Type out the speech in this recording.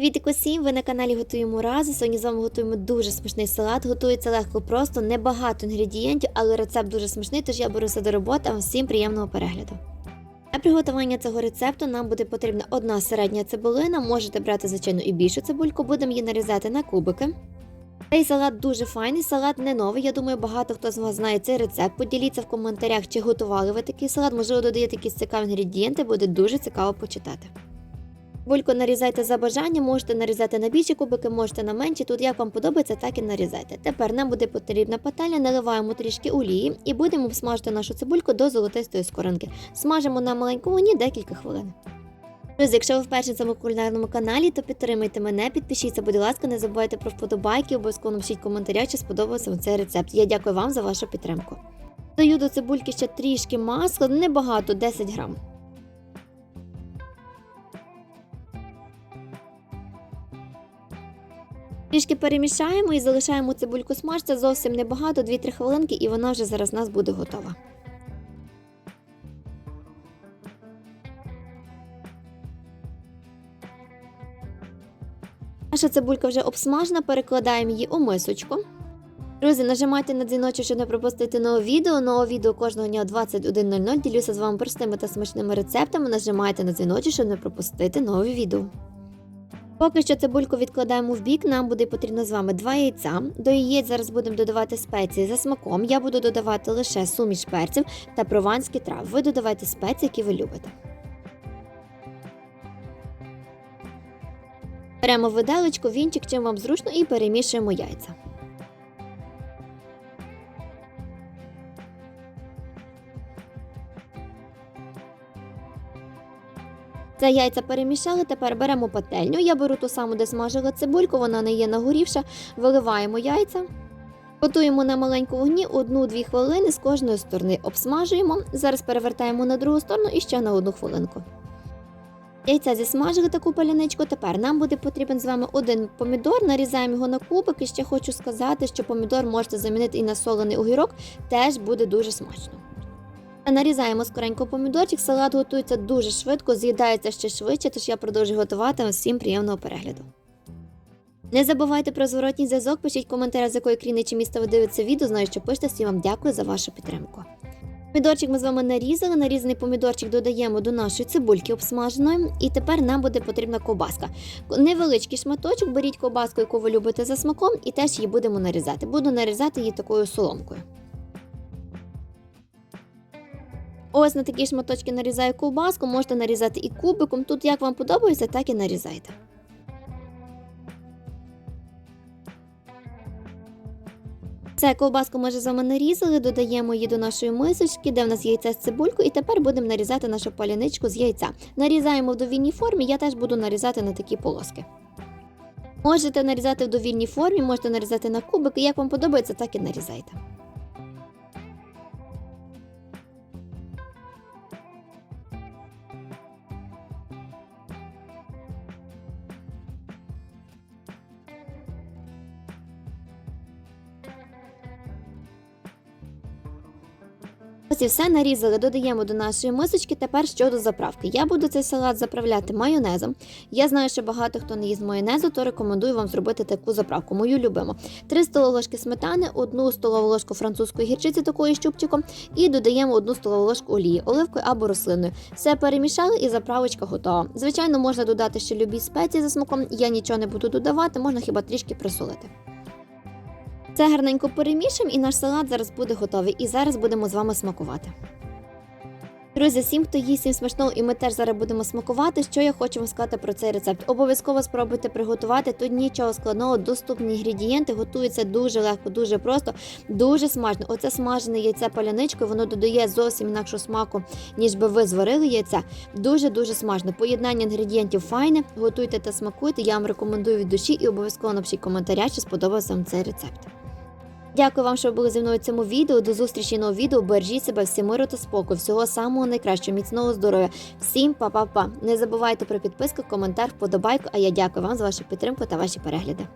Привіт усім! Ви на каналі Готуємо разом. Сьогодні з вами готуємо дуже смачний салат. Готується легко, просто небагато інгредієнтів, але рецепт дуже смачний, тож я беруся до роботи. А всім приємного перегляду. Для приготування цього рецепту нам буде потрібна одна середня цибулина. Можете брати, звичайно, і більшу цибульку, будемо її нарізати на кубики. Цей салат дуже файний, салат не новий. Я думаю, багато хто з вас знає цей рецепт. Поділіться в коментарях, чи готували ви такий салат. Можливо, додаєте якісь цікаві інгредієнти, буде дуже цікаво почитати. Бульку нарізайте за бажанням, можете нарізати на більші кубики, можете на менші. Тут як вам подобається, так і нарізайте. Тепер нам буде потрібна пательня, наливаємо трішки олії і будемо всмажити нашу цибульку до золотистої скоринки. Смажимо на маленькому вогні декілька хвилин. Друзі, якщо ви вперше цьому кулінарному каналі, то підтримайте мене, підпишіться, будь ласка, не забувайте про вподобайки, обов'язково напишіть в коментарях, чи сподобався вам цей рецепт. Я дякую вам за вашу підтримку. Даю до цибульки ще трішки масла, небагато, 10 грам. Трішки перемішаємо і залишаємо цибульку смажця зовсім небагато, 2-3 хвилинки, і вона вже зараз у нас буде готова. Наша цибулька вже обсмажена, перекладаємо її у мисочку. Друзі, нажимайте на дзвіночок, щоб не пропустити нове відео. Нове відео кожного дня о 21.00. Ділюся з вами простими та смачними рецептами. Нажимайте на дзвіночок, щоб не пропустити нове відео. Поки що цибульку відкладаємо в бік, нам буде потрібно з вами два яйця. До яєць зараз будемо додавати спеції за смаком. Я буду додавати лише суміш перців та прованські трав. Ви додавайте спеції, які ви любите. Беремо виделочку, вінчик, чим вам зручно, і перемішуємо яйця. Це яйця перемішали, тепер беремо пательню. Я беру ту саму, де смажила цибульку, вона не є нагорівша. Виливаємо яйця. Готуємо на маленькому вогні 1-2 хвилини з кожної сторони. Обсмажуємо. Зараз перевертаємо на другу сторону і ще на одну хвилинку. Яйця зісмажили таку паляничку. Тепер нам буде потрібен з вами один помідор. Нарізаємо його на кубики. Ще хочу сказати, що помідор можете замінити і на солений огірок, теж буде дуже смачно. Нарізаємо скоренько помідорчик, салат готується дуже швидко, з'їдається ще швидше, тож я продовжую готувати. Всім приємного перегляду. Не забувайте про зворотній зв'язок, пишіть коментарі, з якої країни чи міста ви дивитеся відео. Знаю, що пишете, всім вам дякую за вашу підтримку. Помідорчик ми з вами нарізали. Нарізаний помідорчик додаємо до нашої цибульки обсмаженої, і тепер нам буде потрібна ковбаска. Невеличкий шматочок, беріть ковбаску, яку ви любите за смаком, і теж її будемо нарізати. Буду нарізати її такою соломкою. Ось на такі шматочки нарізаю ковбаску, можете нарізати і кубиком. Тут як вам подобається, так і нарізайте. Це ковбаску ми вже з вами нарізали, додаємо її до нашої мисочки, де в нас яйце з цибулькою, і тепер будемо нарізати нашу паляничку з яйця. Нарізаємо в довільній формі, я теж буду нарізати на такі полоски. Можете нарізати в довільній формі, можете нарізати на кубики, як вам подобається, так і нарізайте. Ось все нарізали, додаємо до нашої мисочки. Тепер щодо заправки. Я буду цей салат заправляти майонезом. Я знаю, що багато хто не їсть майонезу, то рекомендую вам зробити таку заправку. Мою любиму. 3 столові ложки сметани, 1 столову ложку французької гірчиці, такої щупчиком, і додаємо 1 столову ложку олії, оливкою або рослинною. Все перемішали і заправочка готова. Звичайно, можна додати ще любі спеції за смаком. Я нічого не буду додавати, можна хіба трішки присолити. Це гарненько перемішуємо і наш салат зараз буде готовий. І зараз будемо з вами смакувати. Друзі, всім, хто їсть всім смачного, і ми теж зараз будемо смакувати. Що я хочу вам сказати про цей рецепт? Обов'язково спробуйте приготувати. Тут нічого складного, доступні інгредієнти, готуються дуже легко, дуже просто, дуже смачно. Оце смажене яйце паляничкою, воно додає зовсім інакшу смаку, ніж би ви зварили яйця. Дуже дуже смачно. Поєднання інгредієнтів файне. Готуйте та смакуйте. Я вам рекомендую від душі і обов'язково напишіть коментаря, чи сподобався вам цей рецепт. Дякую вам, що ви були зі мною в цьому відео. До зустрічі нового відео. Бережіть себе, всі миру та спокою. Всього самого найкращого, міцного здоров'я. Всім па-па-па. Не забувайте про підписку, коментар, вподобайку. А я дякую вам за вашу підтримку та ваші перегляди.